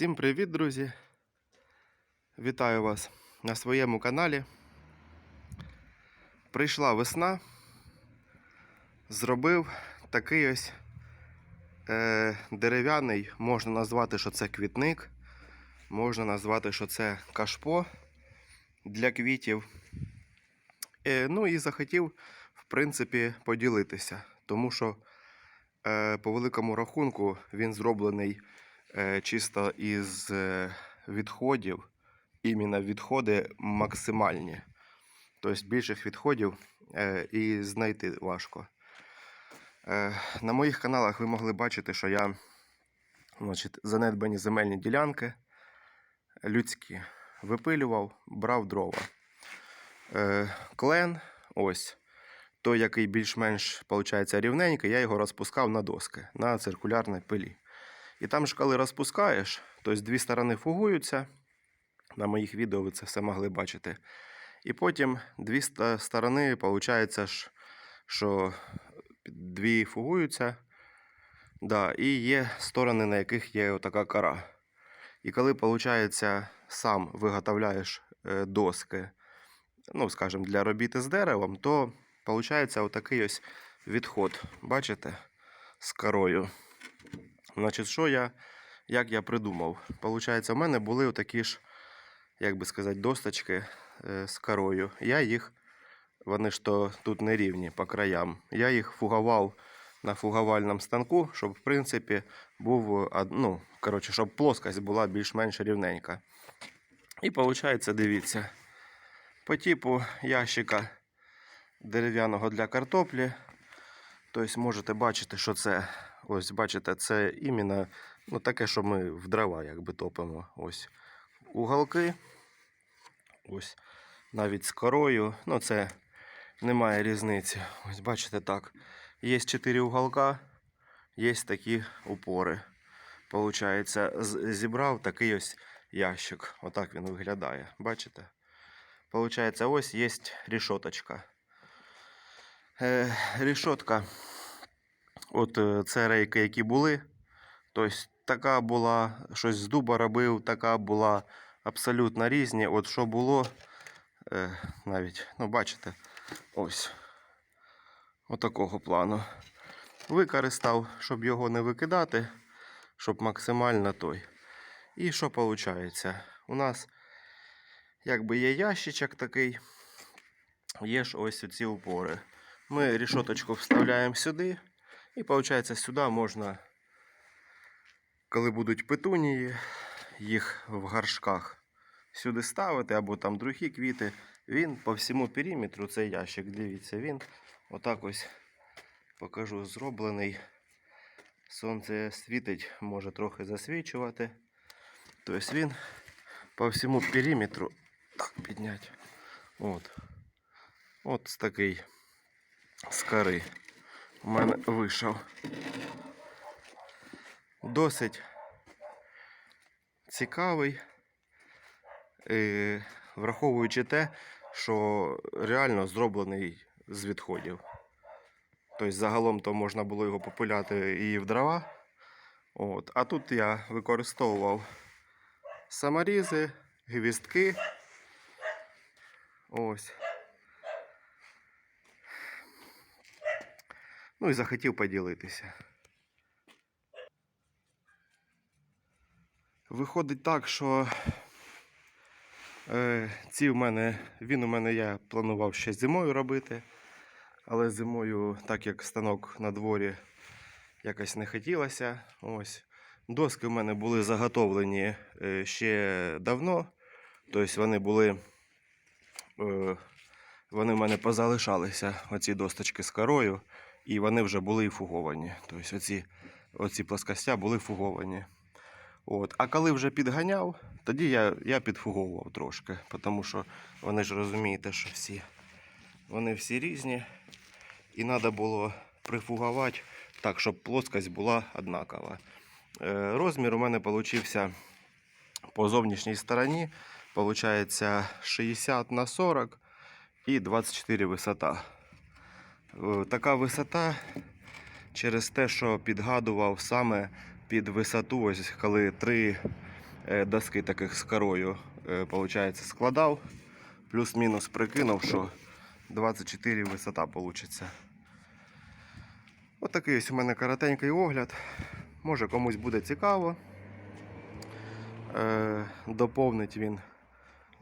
Всім привіт, друзі! Вітаю вас на своєму каналі. Прийшла весна. Зробив такий ось е, дерев'яний, можна назвати, що це квітник, можна назвати, що це кашпо для квітів. Е, ну і захотів, в принципі, поділитися, тому що е, по великому рахунку він зроблений чисто із е, відходів, іменно відходи максимальні. Тобто більших відходів е, і знайти важко. Е, на моїх каналах ви могли бачити, що я значить, занедбані земельні ділянки людські випилював, брав дрова. Е, клен, ось, той, який більш-менш рівненький, я його розпускав на доски, на циркулярній пилі. І там ж, коли розпускаєш, тобто дві сторони фугуються. На моїх відео ви це все могли бачити. І потім дві сторони, виходить, що дві фугуються. Да, і є сторони, на яких є така кора. І коли, виходить, сам виготовляєш е, доски, ну, скажімо, для робіти з деревом, то виходить отакий ось відход. Бачите? З корою. Значить, що я, як я придумав? Получається, в мене були отакі ж, як би сказати, досточки е, з корою. Я їх, вони ж то тут не рівні по краям. Я їх фугував на фугувальному станку, щоб, в принципі, був, ну, коротше, щоб плоскость була більш-менш рівненька. І виходить, дивіться, по типу ящика дерев'яного для картоплі. Тобто можете бачити, що це. Ось бачите, це іменно ну, таке, що ми в дрова якби топимо. Ось уголки. Ось навіть з корою. Ну, це немає різниці. Ось бачите так. Є 4 уголка, є такі упори. Получається, зібрав такий ось ящик. Отак він виглядає. Бачите? Получається, ось є рішоточка. Е, рішотка. От е, це рейки, які були. Тобто така була, щось з дуба робив, така була абсолютно різні. От що було, е, навіть, ну бачите, ось. Отакого плану. Використав, щоб його не викидати, щоб максимально той. І що виходить? У нас якби є ящичок такий, є ж ось ці упори. Ми рішоточку вставляємо сюди. І виходить, сюди можна, коли будуть петунії, їх в горшках сюди ставити, або там другі квіти. Він по всьому периметру, цей ящик, дивіться, він отак ось покажу, зроблений. Сонце світить, може трохи засвічувати. Тобто він по всьому периметру так підняти. От. От такий з кори у мене вийшов. Досить цікавий, враховуючи те, що реально зроблений з відходів. Тобто загалом то можна було його попиляти і в дрова. От. А тут я використовував саморізи, гвістки. Ось. Ну і захотів поділитися. Виходить так, що е, ці в мене, він у мене я планував ще зимою робити, але зимою, так як станок на дворі якось не хотілося. Ось. Доски в мене були заготовлені е, ще давно. Тобто вони були. Е, вони в мене позалишалися, оці досточки з корою, і вони вже були і фуговані. Тобто оці, оці плоскостя були фуговані. От. А коли вже підганяв, тоді я, я підфуговував трошки, тому що вони ж розумієте, що всі, вони всі різні. І треба було прифугувати так, щоб плоскость була однакова. Е, розмір у мене вийшов по зовнішній стороні. Получається 60 на 40 і 24 висота. Е, Така висота через те, що підгадував саме під висоту, ось коли три е, доски таких з корою, е, виходить, складав. Плюс-мінус прикинув, що 24 висота вийде. Отакий ось у мене коротенький огляд. Може комусь буде цікаво. Е, доповнить він,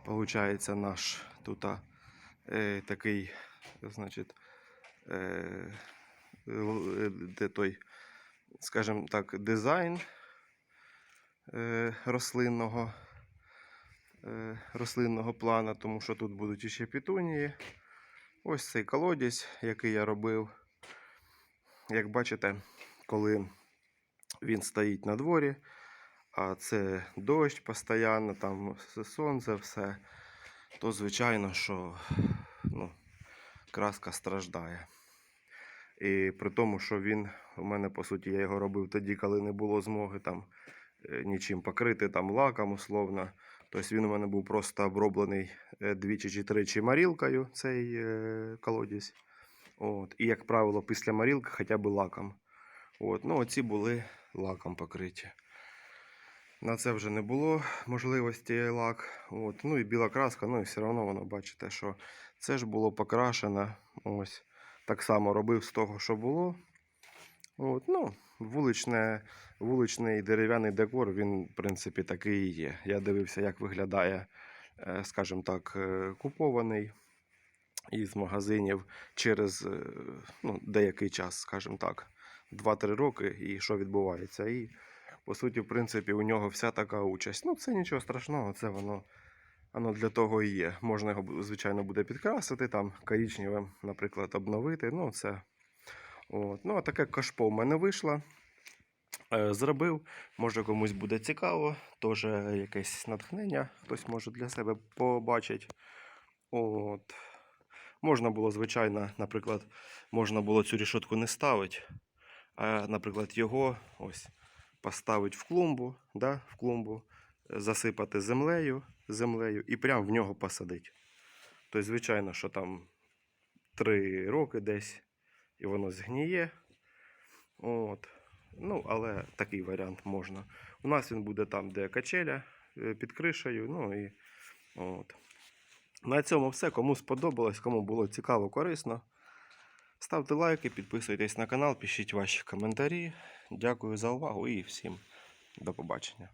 виходить, наш тут е, такий, значить, е, е, де той, скажімо так, дизайн е, рослинного, е, рослинного плана, тому що тут будуть іще пітунії. Ось цей колодязь, який я робив. Як бачите, коли він стоїть на дворі, а це дощ постійно, там сонце, все, то звичайно, що ну, краска страждає. І при тому, що він у мене, по суті, я його робив тоді, коли не було змоги там е, нічим покрити, там лаком условно. Тобто він у мене був просто оброблений е, двічі чи тричі марілкою, цей е, колодязь. От. І, як правило, після марілки хоча б лаком. От. Ну, оці були лаком покриті. На це вже не було можливості лак. От. Ну і біла краска, ну і все одно воно бачите, що це ж було покрашено. Ось. Так само робив з того, що було. От. Ну, вуличне, вуличний дерев'яний декор, він, в принципі, такий і є. Я дивився, як виглядає, е, скажімо так, е, купований із магазинів через е, ну, деякий час, скажімо так, 2-3 роки, і що відбувається. І по суті, в принципі, у нього вся така участь. Ну, це нічого страшного, це воно, воно для того і є. Можна його, звичайно, буде підкрасити, там коричневим, наприклад, обновити. Ну, це. От. Ну, а таке кашпо в мене вийшло. Е, Зробив, може комусь буде цікаво, теж якесь натхнення, хтось може для себе побачить. От. Можна було, звичайно, наприклад, можна було цю рішотку не ставити, а, наприклад, його ось поставити в клумбу, да, в клумбу, засипати землею, землею і прямо в нього посадити. Тобто, звичайно, що там 3 роки десь і воно згніє. От. Ну, але такий варіант можна. У нас він буде там, де качеля е, під кришею. Ну і от. На цьому все. Кому сподобалось, кому було цікаво, корисно. Ставте лайки, підписуйтесь на канал, пишіть ваші коментарі. Дякую за увагу і всім до побачення.